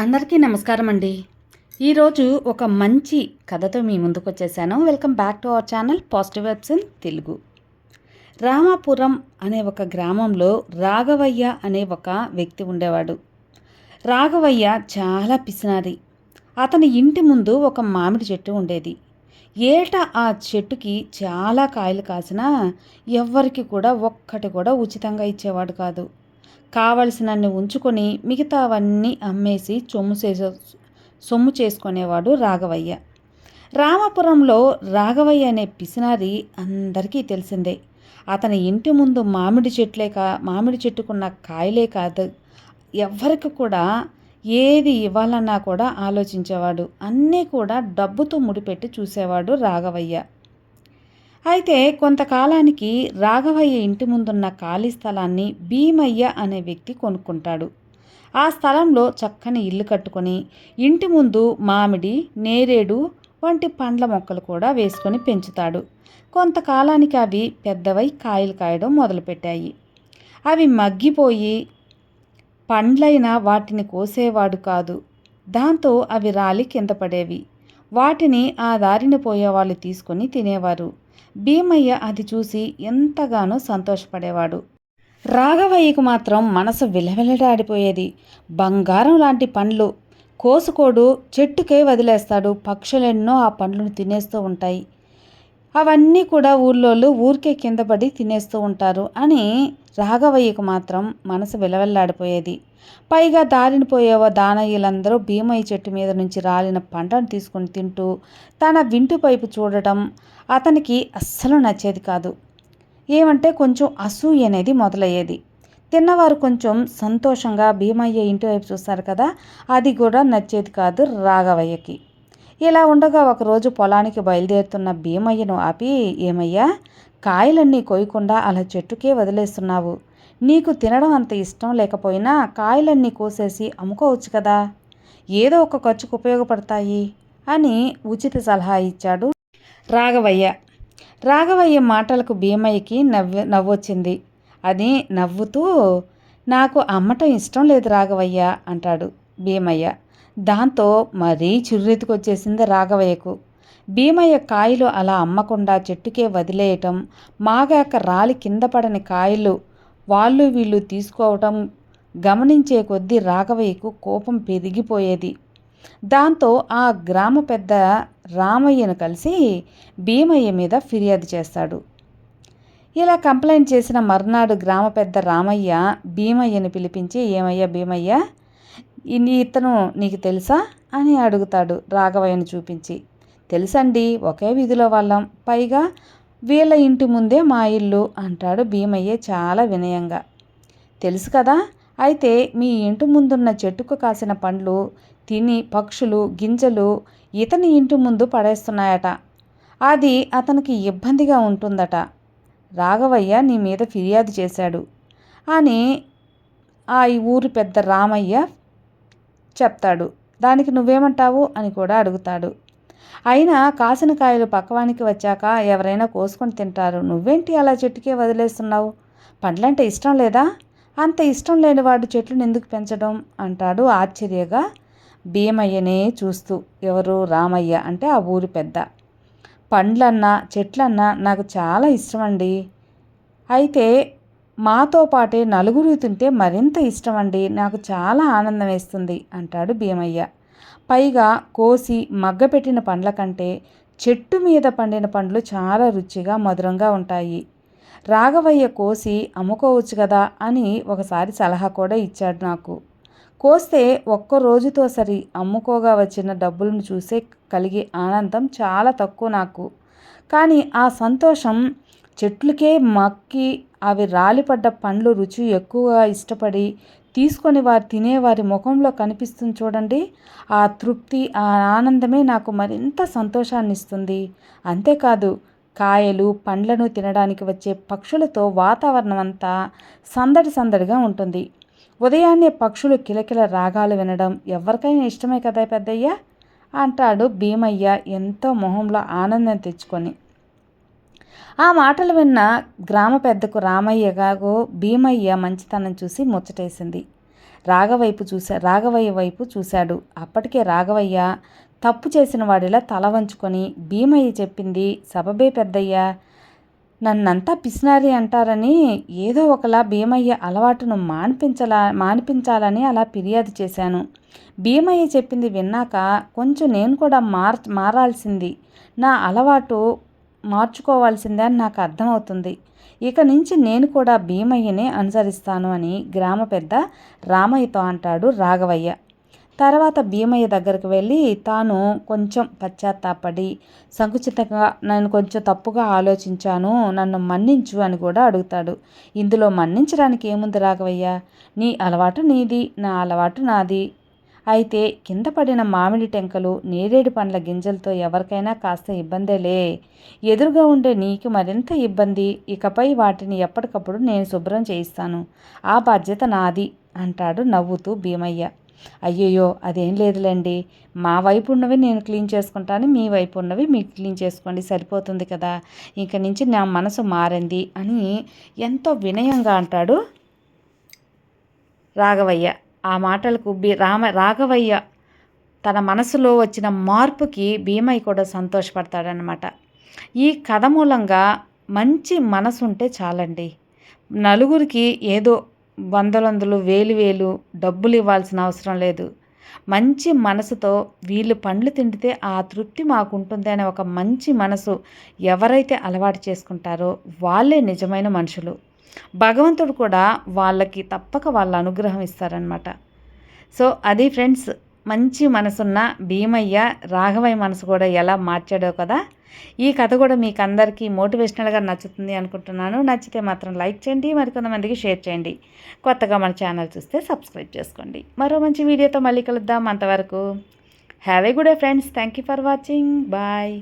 అందరికీ నమస్కారం అండి ఈరోజు ఒక మంచి కథతో మీ ముందుకు వచ్చేసాను welcome back to our channel positive vibes in Telugu. Ramapuram అనే ఒక గ్రామంలో రాఘవయ్య అనే ఒక వ్యక్తి ఉండేవాడు. రాఘవయ్య చాలా పిసినారి. అతని ఇంటి ముందు ఒక మామిడి చెట్టు ఉండేది. ఏటా ఆ చెట్టుకి చాలా కాయలు కాసినా ఎవ్వరికి కూడా ఒక్కటి కూడా ఉచితంగా ఇచ్చేవాడు కాదు. కావలసినన్ని ఉంచుకొని మిగతావన్నీ అమ్మేసి సొమ్ము చేసే సొమ్ము చేసుకునేవాడు రాఘవయ్య. రామాపురంలో రాఘవయ్య అనే పిసినారి అందరికీ తెలిసిందే. అతని ఇంటి ముందు మామిడి చెట్లే కా మామిడి చెట్టుకున్న కాయలే కాదు ఎవ్వరికి కూడా ఏది ఇవ్వాలన్నా కూడా ఆలోచించేవాడు. అన్నీ కూడా డబ్బుతో ముడిపెట్టి చూసేవాడు రాఘవయ్య. అయితే కొంతకాలానికి రాఘవయ్య ఇంటి ముందున్న ఖాళీ స్థలాన్ని భీమయ్య అనే వ్యక్తి కొనుక్కుంటాడు. ఆ స్థలంలో చక్కని ఇల్లు కట్టుకొని ఇంటి ముందు మామిడి నేరేడు వంటి పండ్ల మొక్కలు కూడా వేసుకొని పెంచుతాడు. కొంతకాలానికి అవి పెద్దవై కాయలు కాయడం మొదలుపెట్టాయి. అవి మగ్గిపోయి పండ్లైన వాటిని కోసేవాడు కాదు. దాంతో అవి రాలి కింద పడేవి. వాటిని ఆ దారిన పోయేవాళ్ళు తీసుకొని తినేవారు. భీమయ్య అది చూసి ఎంతగానో సంతోషపడేవాడు. రాఘవయ్యకు మాత్రం మనసు విలవిలడాడిపోయేది బంగారం లాంటి పండ్లు. కోసుకోడు చెట్టుకే వదిలేస్తాడు. పక్షులెన్నో ఆ పండ్లను తినేస్తూ ఉంటాయి. అవన్నీ కూడా ఊర్లోళ్ళు ఊరికే కింద పడి తినేస్తూ ఉంటారు అని రాఘవయ్యకు మాత్రం మనసు విలవెల్లాడిపోయేది. పైగా దారిని పోయేవ దానయ్యలందరూ భీమయ్య చెట్టు మీద నుంచి రాలిన పంటను తీసుకొని తింటూ తన వింటు పైపు చూడటం అతనికి అస్సలు నచ్చేది కాదు. ఏమంటే కొంచెం అసూయ అనేది మొదలయ్యేది. తిన్నవారు కొంచెం సంతోషంగా భీమయ్య ఇంటి వైపు చూస్తారు కదా అది కూడా నచ్చేది కాదు రాఘవయ్యకి. ఇలా ఉండగా ఒకరోజు పొలానికి బయలుదేరుతున్న భీమయ్యను ఆపి ఏమయ్యా కాయలన్నీ కోయకుండా అలా చెట్టుకే వదిలేస్తున్నావు. నీకు తినడం అంత ఇష్టం లేకపోయినా కాయలన్నీ కోసేసి అమ్ముకోవచ్చు కదా. ఏదో ఒక ఖర్చుకు ఉపయోగపడతాయి అని ఉచిత సలహా ఇచ్చాడు రాఘవయ్య. రాఘవయ్య మాటలకు భీమయ్యకి నవ్వు నవ్వొచ్చింది. అది నవ్వుతూ నాకు అమ్మటం ఇష్టం లేదు రాఘవయ్య అంటాడు భీమయ్య. దాంతో మరీ చిర్రెత్తుకొచ్చేసింది రాఘవయ్యకు. భీమయ్య కాయలు అలా అమ్మకుండా చెట్టుకే వదిలేయటం మాగాక రాలి కింద పడని కాయలు వాళ్ళు వీళ్ళు తీసుకోవటం గమనించే కొద్దీ రాఘవయ్యకు కోపం పెరిగిపోయేది. దాంతో ఆ గ్రామ పెద్ద రామయ్యను కలిసి భీమయ్య మీద ఫిర్యాదు చేస్తాడు. ఇలా కంప్లైంట్ చేసిన మర్నాడు గ్రామ పెద్ద రామయ్య భీమయ్యని పిలిపించి ఏమయ్యా భీమయ్య ఇన్ని ఇతను నీకు తెలుసా? అని అడుగుతాడు రాఘవయ్యను చూపించి. తెలుసండి ఒకే వీధిలో వాళ్ళం. పైగా వీళ్ళ ఇంటి ముందే మా ఇల్లు అంటాడు భీమయ్య చాలా వినయంగా. తెలుసు కదా అయితే మీ ఇంటి ముందున్న చెట్టుకు కాసిన పండ్లు తిని పక్షులు గింజలు ఇతని ఇంటి ముందు పడేస్తున్నాయట. అది అతనికి ఇబ్బందిగా ఉంటుందట. రాఘవయ్య నీ మీద ఫిర్యాదు చేశాడు. అని ఆ ఊరి పెద్ద రామయ్య చెప్తాడు. దానికి నువ్వేమంటావు? అని కూడా అడుగుతాడు. అయినా కాసిన కాయలు పక్కవానికి వచ్చాక ఎవరైనా కోసుకొని తింటారు. నువ్వేంటి అలా చెట్టుకే వదిలేస్తున్నావు? పండ్లంటే ఇష్టం లేదా? అంత ఇష్టం లేని వాడు చెట్లను ఎందుకు పెంచడం? అంటాడు ఆశ్చర్యగా భీమయ్యనే చూస్తూ. ఎవరు? రామయ్య అంటే ఆ ఊరి పెద్ద. పండ్లన్నా చెట్లన్నా నాకు చాలా ఇష్టం అండి అయితే మాతో పాటే నలుగురు తింటే మరింత ఇష్టం అండి నాకు చాలా ఆనందం వేస్తుంది అంటాడు భీమయ్య. పైగా కోసి మగ్గపెట్టిన పండ్ల కంటే చెట్టు మీద పండిన పండ్లు చాలా రుచిగా మధురంగా ఉంటాయి. రాఘవయ్య కోసి అమ్ముకోవచ్చు కదా అని ఒకసారి సలహా కూడా ఇచ్చాడు నాకు. కోస్తే ఒక్క రోజుతో సరి అమ్ముకోగా వచ్చిన డబ్బులను చూసే కలిగే ఆనందం చాలా తక్కువ నాకు. కానీ ఆ సంతోషం చెట్లకే మక్కి అవి రాలిపడ్డ పండ్లు రుచి ఎక్కువగా ఇష్టపడి తీసుకొని వారు తినేవారి ముఖంలో కనిపిస్తుంది చూడండి. ఆ తృప్తి ఆ ఆనందమే నాకు మరింత సంతోషాన్ని ఇస్తుంది అంతేకాదు కాయలు పండ్లను తినడానికి వచ్చే పక్షులతో వాతావరణం అంతా సందడి సందడిగా ఉంటుంది. ఉదయాన్నే పక్షులు కిలకిల రాగాలు వినడం ఎవరికైనా ఇష్టమే కదా పెద్దయ్య? అంటాడు భీమయ్య ఎంతో మొహంలో ఆనందం తెచ్చుకొని. ఆ మాటలు విన్న గ్రామ పెద్దకు రామయ్యగాగో భీమయ్య మంచితనం చూసి ముచ్చటేసింది. రాఘవైపు చూసా రాఘవయ్య వైపు చూశాడు. అప్పటికే రాఘవయ్య తప్పు చేసిన వాడిలా తల వంచుకొని భీమయ్య చెప్పింది సబబే పెద్దయ్య నన్నంతా పిసినారి అంటారని ఏదో ఒకలా భీమయ్య అలవాటును మాన్పించలా మానిపించాలని అలా ఫిర్యాదు చేశాను. భీమయ్య చెప్పింది విన్నాక కొంచెం నేను కూడా మార్ మారాల్సింది. నా అలవాటు మార్చుకోవాల్సిందే అని నాకు అర్థమవుతుంది. ఇక నుంచి నేను కూడా భీమయ్యనే అనుసరిస్తాను అని గ్రామ పెద్ద రామయ్యతో అంటాడు రాఘవయ్య. తర్వాత భీమయ్య దగ్గరకు వెళ్ళి తాను కొంచెం పశ్చాత్తాపడి సంకుచితంగా నేను కొంచెం తప్పుగా ఆలోచించాను నన్ను మన్నించు అని కూడా అడుగుతాడు. ఇందులో మన్నించడానికి ఏముంది రాఘవయ్య? నీ అలవాటు నీది నా అలవాటు నాది. అయితే కింద పడిన మామిడి టెంకలు నేరేడు పండ్ల గింజలతో ఎవరికైనా కాస్త ఇబ్బందేలే. ఎదురుగా ఉండే నీకు మరింత ఇబ్బంది. ఇకపై వాటిని ఎప్పటికప్పుడు నేను శుభ్రం చేయిస్తాను. ఆ బాధ్యత నాది అంటాడు నవ్వుతూ భీమయ్య. అయ్యయ్యో అదేం లేదులేండి. మా వైపు ఉన్నవి నేను క్లీన్ చేసుకుంటాను మీ వైపు ఉన్నవి మీకు క్లీన్ చేసుకోండి సరిపోతుంది కదా. ఇంక నుంచి నా మనసు మారింది అని ఎంతో వినయంగా అంటాడు రాఘవయ్య. ఆ మాటలకు బి రామ రాఘవయ్య తన మనసులో వచ్చిన మార్పుకి భీమయ్య కూడా సంతోషపడతాడనమాట ఈ కథ మూలంగా మంచి మనసు ఉంటే చాలండి. నలుగురికి ఏదో వందలొందలు వేలు వేలు డబ్బులు ఇవ్వాల్సిన అవసరం లేదు. మంచి మనసుతో వీళ్ళు పండ్లు తిండితే ఆ తృప్తి మాకుంటుంది అనే ఒక మంచి మనసు ఎవరైతే అలవాటు చేసుకుంటారో వాళ్ళే నిజమైన మనుషులు. భగవంతుడు కూడా వాళ్ళకి తప్పక వాళ్ళ అనుగ్రహం ఇస్తారనమాట సో అది ఫ్రెండ్స్ మంచి మనసున్న భీమయ్య రాఘవయ్య మనసు కూడా ఎలా మార్చాడో కదా ఈ కథ కూడా మీకు అందరికీ మోటివేషనల్గా నచ్చుతుంది అనుకుంటున్నాను. నచ్చితే మాత్రం లైక్ చేయండి మరికొంతమందికి షేర్ చేయండి. కొత్తగా మన ఛానల్ చూస్తే సబ్స్క్రైబ్ చేసుకోండి. మరో మంచి వీడియోతో మళ్ళీ కలుద్దాం అంతవరకు. Have a good friends. Thank you for watching. Bye.